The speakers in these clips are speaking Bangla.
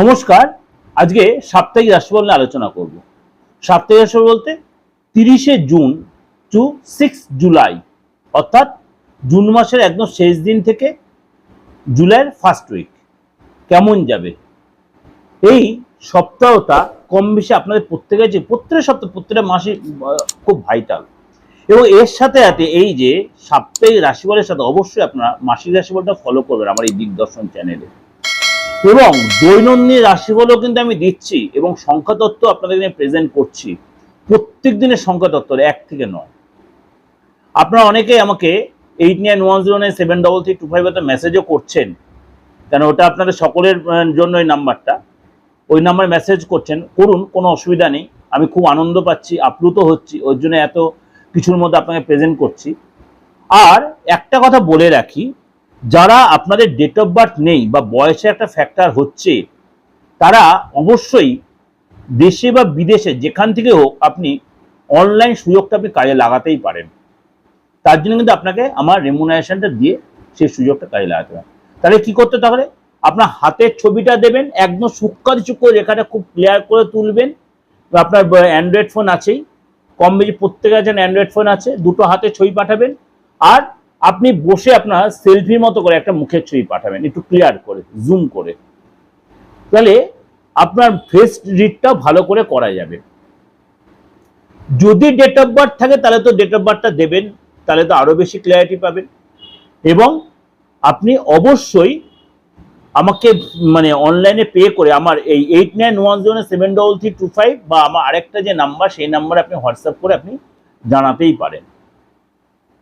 নমস্কার, আজকে সাপ্তাহিক রাশিফল নিয়ে আলোচনা করব। সাপ্তাহিক রাশিফল বলতে তিরিশে জুন টু সিক্স জুলাই, অর্থাৎ জুন মাসের একদম শেষ দিন থেকে জুলাইয়ের ফার্স্ট উইক কেমন যাবে? এই সপ্তাহটা কম বেশি আপনাদের প্রত্যেকের যে প্রত্যেক সপ্তাহ, প্রত্যেকটা মাসে খুব ভাইটাল এবং এর সাথে সাথে এই যে সাপ্তাহিক রাশিফলের সাথে অবশ্যই আপনারা মাসিক রাশিফলটা ফলো করবেন আমার এই দিগদর্শন চ্যানেলে এবং দৈনন্দিন রাশিফলও কিন্তু আমি দিচ্ছি এবং সংখ্যা তত্ত্ব আপনাদের এখানে প্রেজেন্ট করছি। প্রত্যেক দিনের সংখ্যা তত্ত্ব এক থেকে নয়। আপনারা অনেকেই আমাকে eight nine one zero nine seven double three two five মেসেজও করছেন। কেন ওটা আপনাদের সকলের জন্য এই নাম্বারটা। ওই নাম্বারে মেসেজ করছেন। করুন, কোনো অসুবিধা নেই। আমি খুব আনন্দ পাচ্ছি, আপ্লুত হচ্ছি। ওর জন্য এত কিছুর মধ্যে আপনাকে প্রেজেন্ট করছি। আর একটা কথা বলে রাখি যারা আপনাদের ডেট অফ বার্থ নেই বা বয়সে একটা ফ্যাক্টর হচ্ছে, তারা অবশ্যই দেশে বা বিদেশে যেখান থেকে হোক আপনি অনলাইন সুযোগটা আপনি কাজে লাগাতেই পারেন। তার জন্য কিন্তু আপনাকে আমার রেমুনারেশনটা দিয়ে সেই সুযোগটা কাজে লাগাতে হবে। তাহলে কি করতে তাহলে? আপনার হাতের ছবিটা দেবেন, একদম সূক্ষ্ম সূক্ষ্ম রেখাটা খুব ক্লিয়ার করে তুলবেন। আপনার অ্যান্ড্রয়েড ফোন আছেই, কম বেশি প্রত্যেকের কাছে অ্যান্ড্রয়েড ফোন আছে, দুটো হাতে ছবি পাঠাবেন। আর আপনি বসে আপনার সেলফির মতো করে একটা মুখের ছবি পাঠাবেন, একটু ক্লিয়ার করে জুম করে। তাহলে আপনার ফেস রিডটা ভালো করে করা যাবে। যদি ডেট অফ বার্থ থাকে, তাহলে তো ডেট অফ বার্থটা দেবেন, তাহলে তো আরও বেশি ক্লিয়ারিটি পাবেন। এবং আপনি অবশ্যই আমাকে মানে অনলাইনে পে করে, আমার এই eight nine one zero seven double three two five বা আমার আরেকটা যে নাম্বার সেই নাম্বারে আপনি হোয়াটসঅ্যাপ করে আপনি জানাতেই পারেন।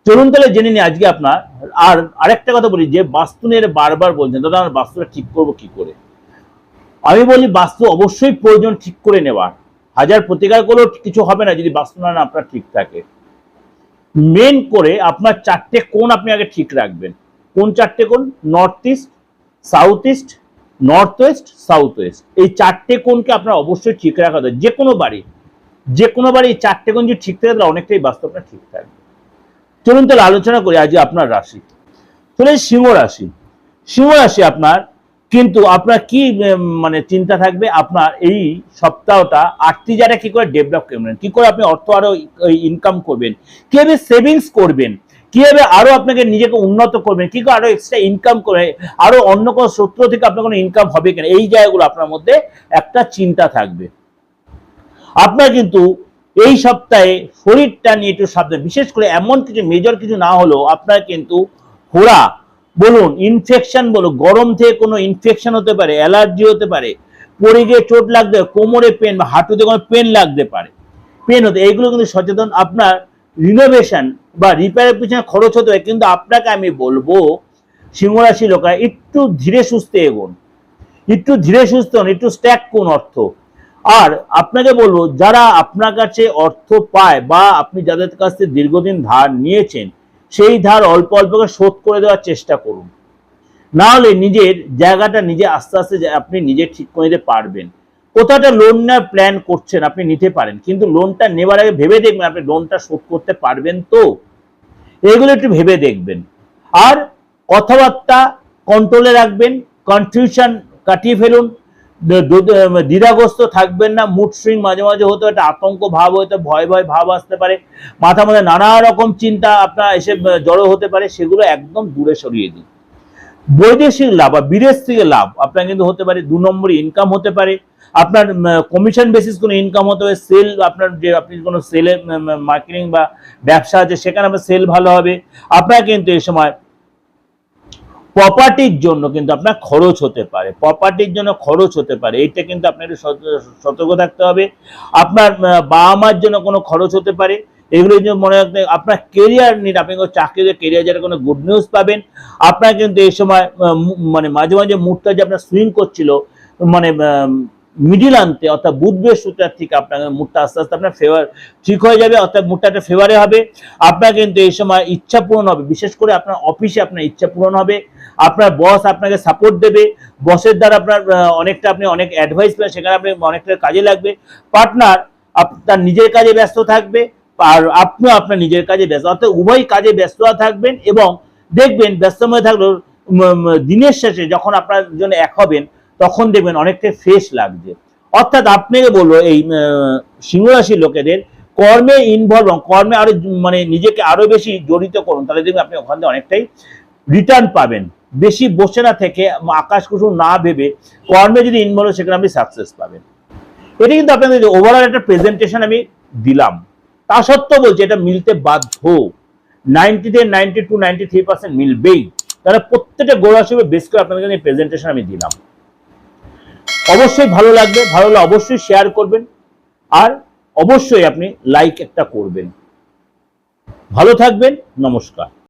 চলুন তাহলে জেনে নিই আজকে আপনার, আর আরেকটা কথা বলি যে বাস্তু নিয়ে বারবার বলছেন, দাদা, আমার বাস্তুটা ঠিক করব কি করে? আমি বলি বাস্তু অবশ্যই প্রয়োজন ঠিক করে নেওয়ার। হাজার প্রতিকার করলেও কিছু হবে না যদি বাস্তু না আপনার ঠিক থাকে। মেন করে আপনার চারটে কোণ আপনি আগে ঠিক রাখবেন। কোন চারটে কোণ? North east south east north west south west এই চারটে কোণকে আপনার অবশ্যই ঠিক রাখা দরকার। যে কোনো বাড়ি, যে কোনো বাড়ি এই চারটে কোণ যদি ঠিক থাকে, তাহলে অনেকটাই বাস্তু আপনার ঠিক থাকবে। চলুন তাহলে আলোচনা করি আজ আপনার রাশি। চলে সিংহ রাশি। সিংহ রাশি আপনার, কিন্তু আপনার কি মানে চিন্তা থাকবে? আপনার এই সপ্তাহটা আর্থিক যারা কি করে ডেভেলপ করবেন? কি করে আপনি অর্থ আরও ইনকাম করবেন? কীভাবে সেভিংস করবেন? কীভাবে আরও আপনাকে নিজেকে উন্নত করবেন? কি করে আরও এক্সট্রা ইনকাম করে, আরও অন্য কোনো সূত্র থেকে আপনার কোনো ইনকাম হবে কিনা? এই জায়গাগুলো আপনার মধ্যে একটা চিন্তা থাকবে। আপনার কিন্তু এই সপ্তাহে শরীরটা নিয়ে একটু সাবধান। বিশেষ করে এমন কিছু মেজর কিছু না হলেও আপনার কিন্তু ফোড়া বলুন ইনফেকশন বলুন, গরম থেকে কোনো ইনফেকশন হতে পারে অ্যালার্জি হতে পারে, পড়ে গিয়ে চোট লাগতে কোমরে পেন বা হাঁটুতে কোনো পেন লাগতে পারে পেন হতে, এইগুলো কিন্তু সচেতন। আপনার রিনোভেশন বা রিপেয়ারের পিছনে খরচ হতে পারে, কিন্তু আপনাকে আমি বলব, সিংহরাশি লোকা একটু ধীরে সুস্থে এগোন। একটু ধীরে সুস্থ হন, একটু স্ট্যাক কোন অর্থ? আর আপনাকে বলব, যারা আপনার কাছে অর্থ পায় বা আপনি যাদের কাছ থেকে দীর্ঘদিন ধার নিয়েছেন, সেই ধার অল্প অল্প করে শোধ করে দেওয়ার চেষ্টা করুন। না হলে নিজের জায়গাটা নিজে আস্তে আস্তে আপনি নিজে ঠিক করে নিতে পারবেন। কোথাও একটা লোন নেওয়ার প্ল্যান করছেন আপনি নিতে পারেন, কিন্তু লোনটা নেবার আগে ভেবে দেখবেন আপনি লোনটা শোধ করতে পারবেন তো। এগুলো একটু ভেবে দেখবেন। আর কথাবার্তা কন্ট্রোলে রাখবেন কনফিউশন কাটিয়ে ফেলুন দ্বিধাগ্রস্ত থাকবেন না মুড সুইং মাঝে মাঝে হতে একটা আতঙ্ক ভাব হতে, ভয় ভয় ভাব আসতে পারে মাথা মধ্যে নানা রকম চিন্তা আপনার এসে জড়ো হতে পারে, সেগুলো একদম দূরে সরিয়ে দিন। বৈদেশিক লাভ বা বিদেশ থেকে লাভ, আপনার কিন্তু হতে পারে, দু নম্বরই ইনকাম হতে পারে, আপনার কমিশন বেসিস কোনো ইনকাম হতে পারে সেল আপনার যে, আপনি কোনো সেলে মার্কেটিং বা ব্যবসা আছে, সেখানে আপনার সেল ভালো হবে, আপনার কিন্তু এই সময় প্রপার্টির জন্য কিন্তু আপনার খরচ হতে পারে প্রপার্টির জন্য খরচ হতে পারে, এইটা কিন্তু আপনাকে সতর্ক থাকতে হবে। আপনার বাবা মার জন্য কোনো খরচ হতে পারে, এগুলো মনে রাখতে, আপনার কেরিয়ার নিন আপনি চাকরিতে কেরিয়ার যারা কোনো গুড নিউজ পাবেন, আপনার কিন্তু এই সময় মানে মাঝে মাঝে মুডটা যে আপনার সুইং করছিল মানে মিডিল আনতে, অর্থাৎ বুধ বৃহস্পতিবার থেকে আপনার মুডটা আস্তে আস্তে আপনার ফেভার ঠিক হয়ে যাবে, অর্থাৎ মুডটা একটা ফেভারে হবে। আপনার কিন্তু এই সময় ইচ্ছা পূরণ হবে, বিশেষ করে আপনার অফিসে আপনার ইচ্ছা পূরণ হবে। আপনার বস আপনাকে সাপোর্ট দেবে। বসের দ্বারা আপনার অনেকটা আপনি অনেক অ্যাডভাইস পাবেন সেখানে আপনি অনেকটা কাজে লাগবে। পার্টনার আপনার নিজের কাজে ব্যস্ত থাকবে, আর আপনিও আপনার নিজের কাজে ব্যস্ত, অর্থাৎ উভয় কাজে ব্যস্ত থাকবেন এবং দেখবেন, ব্যস্তময় থাকলেও দিনের শেষে যখন আপনার জন্য এক হবেন তখন দেখবেন অনেকটাই ফ্রেশ লাগছে। অর্থাৎ আপনাকে বলব এই আহ, সিংহরাশি লোকেদের কর্মে ইনভলভ কর্মে আরও মানে নিজেকে আরও বেশি জড়িত করুন তাহলে দেখবেন আপনি ওখান থেকে অনেকটাই রিটার্ন পাবেন। বেশি বসে না থেকে আকাশ কুসুম না ভেবে কর্মে যদি ইনভলভ সেখানে আপনি সাকসেস পাবেন। এটা কিন্তু আপনাদের ওভারঅল একটা প্রেজেন্টেশন আমি দিলাম। তা সত্ত্বেও বলছি এটা মিলতে বাধ্য। নাইনটিতে ninety two ninety three percent মিলবেই। তাহলে প্রত্যেকটা গোড়া হিসেবে বেশ করে আপনাদের প্রেজেন্টেশন আমি দিলাম। অবশ্যই ভালো লাগবে, ভালো লাগলে অবশ্যই শেয়ার করবেন, আর অবশ্যই আপনি লাইক একটা করবেন। ভালো থাকবেন, নমস্কার।